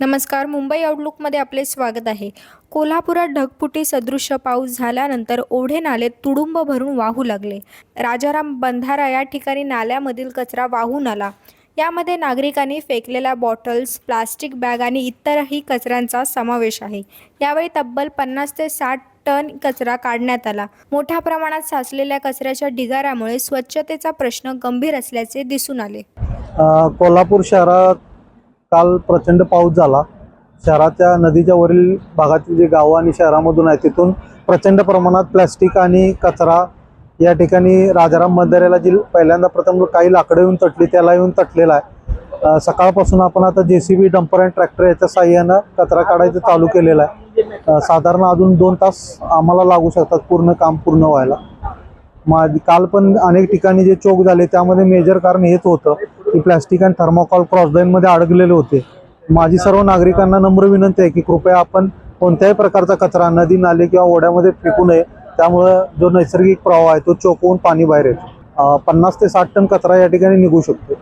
नमस्कार मुंबई आउटलुकमध्ये आपले स्वागत आहे. कोल्हापुरात ढगफुटी सदृश पाऊस झाल्यानंतर ओढे नाले तुडुंब भरून वाहू लागले. राजाराम बंधारा या ठिकाणी नाल्यामधील कचरा वाहून आला. यामध्ये नागरिकांनी फेकलेल्या बॉटल्स प्लास्टिक बॅग आणि इतरही कचऱ्यांचा समावेश आहे. यावेळी तब्बल पन्नास ते साठ टन कचरा काढण्यात आला. मोठ्या प्रमाणात साचलेल्या कचऱ्याच्या ढिगाऱ्यामुळे स्वच्छतेचा प्रश्न गंभीर असल्याचे दिसून आले. कोल्हापूर शहरात काल प्रचंड पाऊस झाला. शहराच्या नदीच्या वरील भागातील जे गावं आणि शहरामधून आहे तिथून प्रचंड प्रमाणात प्लॅस्टिक आणि कचरा या ठिकाणी राजाराम मंदिराला जी पहिल्यांदा प्रथम काही लाकडं येऊन तटली त्याला येऊन तटलेला आहे. सकाळपासून आपण आता जे सी बी डंपर आणि ट्रॅक्टर याच्या साह्यानं कचरा काढायचं चालू केलेलं आहे. साधारण अजून दोन तास आम्हाला लागू शकतात पूर्ण काम पूर्ण व्हायला. माझी काल पण अनेक ठिकाणी जे चोक झाले त्यामध्ये मेजर कारण हेच होतं. की प्लॅस्टिक आणि थर्माकॉल क्रॉसलाईनमध्ये अडकलेले होते. माझी सर्व नागरिकांना नम्र विनंती आहे की कृपया आपण कोणत्याही प्रकारचा कचरा नदी नाले किंवा ओढ्यामध्ये फेकू नये. त्यामुळं जो नैसर्गिक प्रवाह आहे तो चोकवून पाणी बाहेर येतो. पन्नास ते साठ टन कचरा या ठिकाणी निघू शकतो.